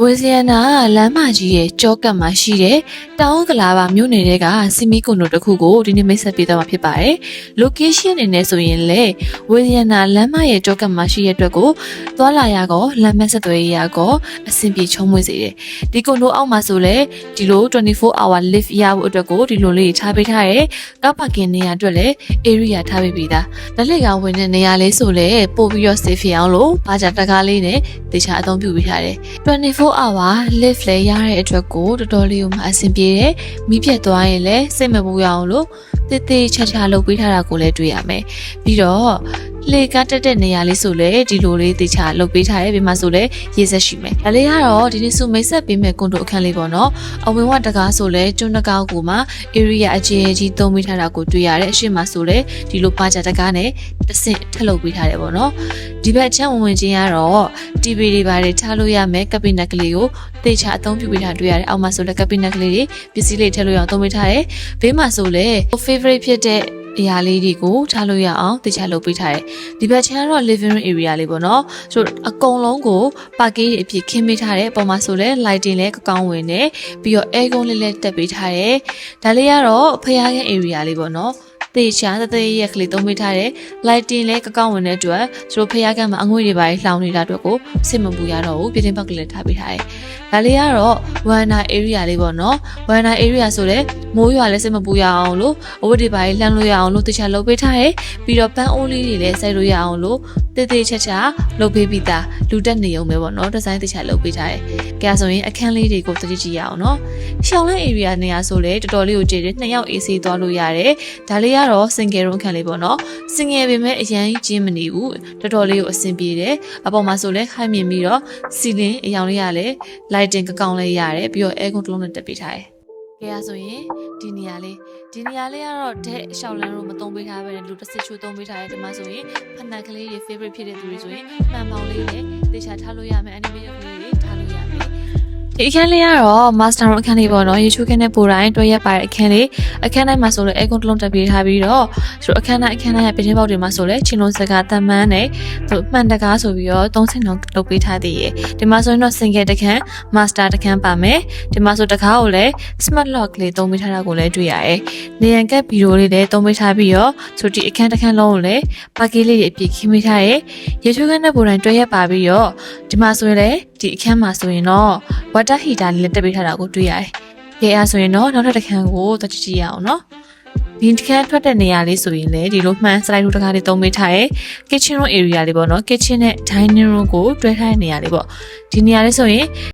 ဝေဇယနာလမ်းမကြီးရဲ့ကြောကပ်မှာရှိတဲ့တောင်ကလာပါမြို့နယ်တွေကစီမီကွန်ဒိုတစ်ခုကိုဒီနေ့မိတ်ဆက်ပေးသွားမှာဖြစ်ပါတယ်။ location အနေနဲ့ဆိုရင်လေဝေဇယနာလမ်းမရဲ့ကြောကပ်မှာရှိတဲ့အတွက်ကိုသွားလာရကောလမ်းမဆက်သွယ်ရေးရကောအဆင်ပြေချုံးမွေ့စေတယ်။ဒီကွန်ဒိုအောက်မှာဆိုလေဒီလို24 hour lift ရဖို့အတွက်ကိုဒီလိုလေးထားပေးထားရဲကားပါကင်နေရာအတွက်လည်း area ထားပေးပြီးသား။လက်လက်ကဝင်တဲ့နေရာလေးဆိုလေပို့ပြီးတော့ safe ဖြစ်အောင်လို့ဘာကြတကားလေးနဲ့တေချာအသုံးပြုပေးထားတယ်။24 hour lift လဲရတဲ့အတွက်ကိုတော်တော်လေးကိုမှအဆင်ပြေတယ်။မိပြတ်သွားရင်လည်းစိတ်မပူရအောင်လို့တေးသေးချာချာလုပ်ပေးထားတာကိုလည်းတွေ့ရမယ်။ပြီးတော့ လေကားတက်တဲ့နေရာလေးဆိုလည်းဒီလိုလေးတေချာလုပ်ပေးထားတယ်။ဒီမှာဆိုလည်းရေစက်ရှိမယ်။ဒါလေးကတော့ဒီနေ့စုမိတ်ဆက်ပေးမဲ့ကွန်ဒိုအခန်းလေးပေါ့နော်။အဝင်ဝတကားဆိုလည်းကျွန်းတကားကိုမှ area အကျယ်ကြီးသုံးပေးထားတာကိုတွေ့ရတယ်။အရှိမဆိုလည်းဒီလိုပါကြတကားနဲ့တစ်ဆင့်ထပ်လုပ်ပေးထားတယ်ပေါ့နော်။ဒီဘက်ချမ်းဝင်ဝင်ချင်းကတော့ TV တွေပါတွေထားလို့ရမယ်ကပ်ပနက်ကလေးကိုတေချာအသုံးပြုပေးထားတွေ့ရတယ်အောက်မှာဆိုလည်းကပ်ပနက်ကလေးတွေပစ္စည်းလေးထည့်လို့ရအောင်သုံးပေးထားတယ်ဘေးမှာဆိုလည်း favorite ဖြစ်တဲ့ အရာလေးတွေကိုထားလို့ရအောင်တေချာလုပ်ပေးထားတယ်ဒီဘက်ချမ်းကတော့ living room area လေးပေါ့နော်ဆိုတော့အကုန်လုံးကိုပါကေးတွေအဖြစ်ခင်းပေးထားတယ်အပေါ်မှာဆိုလည်း lighting လည်းကောင်းဝင်တယ်ပြီးတော့ air con လေးလည်းတက်ပေးထားတယ်ဒါလေးကတော့ဖျားခင်း area လေးပေါ့နော် တေချာတသေးရက်ကလေးသုံးပေးထားတယ် lighting လည်းကောင်းဝင်တဲ့အတွက်သူတို့ဖျားကမ်းမှာအငွေ့တွေပါလှောင်နေတာအတွက်ကိုစိတ်မပူရတော့ဘူးပြည်တင်ဘက်ကလေးထားပေးထားတယ်။ဒါလေးကတော့ Wana area လေးပေါ့နော်။ Wana area ဆိုလည်းမိုးရွာလည်းစိတ်မပူရအောင်လို့အဝတ်တွေပါလှမ်းလို့ရအောင်လို့တခြားလုပ်ပေးထားတယ်။ပြီးတော့ပန်းအိုးလေးတွေလည်းစိုက်လို့ရအောင်လို့တေးသေးချာချာလုပ်ပေးပြီးသားလူတက်နေုံပဲပေါ့နော်။ဒီဇိုင်းတခြားလုပ်ပေးထားတယ်။ ကြဆိုရင်အခန်းလေးတွေကိုတတိကြည့်ရအောင်နော်။ရှောင်းလန်း area နေရာဆိုလည်းတော်တော်လေးကိုကြည့်တယ်။နှစ်ယောက် AC သွားလို့ရတယ်။ဒါလေးကတော့ single room ခန်းလေးပေါ့နော်။ single ပေမဲ့အရန်ကျင်းမနေဘူးတော်တော်လေးကိုအဆင်ပြေတယ်အပေါ်မှာဆိုလဲခိုင်းမြင်ပြီးတော့စီလင်အရောင်လေးရလဲ lighting ကောင်းလေးရတယ်ပြီးတော့ air con တစ်လုံးနဲ့တက်ပေးထားတယ်ကဲရဆိုရင်ဒီနေရာလေးဒီနေရာလေးကတော့တဲ့ရှောက်လန်းလို့မသုံးပေးထားပဲနဲ့လူတစ်စစ်ချိုးသုံးပေးထားတယ်ဒီမှာဆိုရင်ဖနက်ကလေးတွေ favorite ဖြစ်တဲ့သူတွေဆိုရင်မှန်ပေါင်းလေးနဲ့တေချာထားလို့ရမယ် animation ကလေးတွေထားလို့ရမယ် ဒီအခန်းလေးကတော့ master room အခန်းလေးပေါ့နော်ရေချိုးခင်းတဲ့ပိုတိုင်းတွဲရက်ပါတဲ့အခန်းလေးအခန်းတိုင်းမှာဆိုလဲ air con တစ်လုံးတက်ပေးထားပြီးတော့ဆိုတော့အခန်းတိုင်းအခန်းတိုင်းရဲ့ပြင်ပေါက်တွေမှာဆိုလဲချင်းလုံးစကားတန်မန်းနဲ့သူမှန်တကားဆိုပြီးတော့သုံးဆင့်တော့လုပ်ပေးထားသေးတယ်ဒီမှာဆိုရင်တော့ single တစ်ခန်း master တစ်ခန်းပါမယ်ဒီမှာဆိုတကားကိုလည်း smart lock လေးသုံးပေးထားတာကိုလည်းတွေ့ရတယ်နေရန်ကက်ဗီဒီယိုလေးလည်းသုံးပေးထားပြီးတော့ဆိုဒီအခန်းတစ်ခန်းလုံးကိုလည်းပါကီလေးတွေအပြည့်ခင်းပေးထားတယ်ရေချိုးခန်းတဲ့ပုံတိုင်းတွဲရက်ပါပြီးတော့ဒီမှာဆိုရင်လည်းဒီအခန်းမှာဆိုရင်တော့ water heater လေးလည်းတက်ပေးထားတာကိုတွေ့ရတယ်ကဲအားဆိုရင်တော့နောက်ထပ်တစ်ခန်းကိုသွားကြည့်ကြည့်ရအောင်နော်ဒီတစ်ခန်းထွက်တဲ့နေရာလေးဆိုရင်လည်းဒီလိုမှန် slide တို့တကားလေးသုံးပေးထားရဲ kitchen room area လေးပေါ့နော် kitchen နဲ့ dining room ကိုတွဲထားတဲ့နေရာလေးပေါ့ဒီနေရာလေးဆိုရင်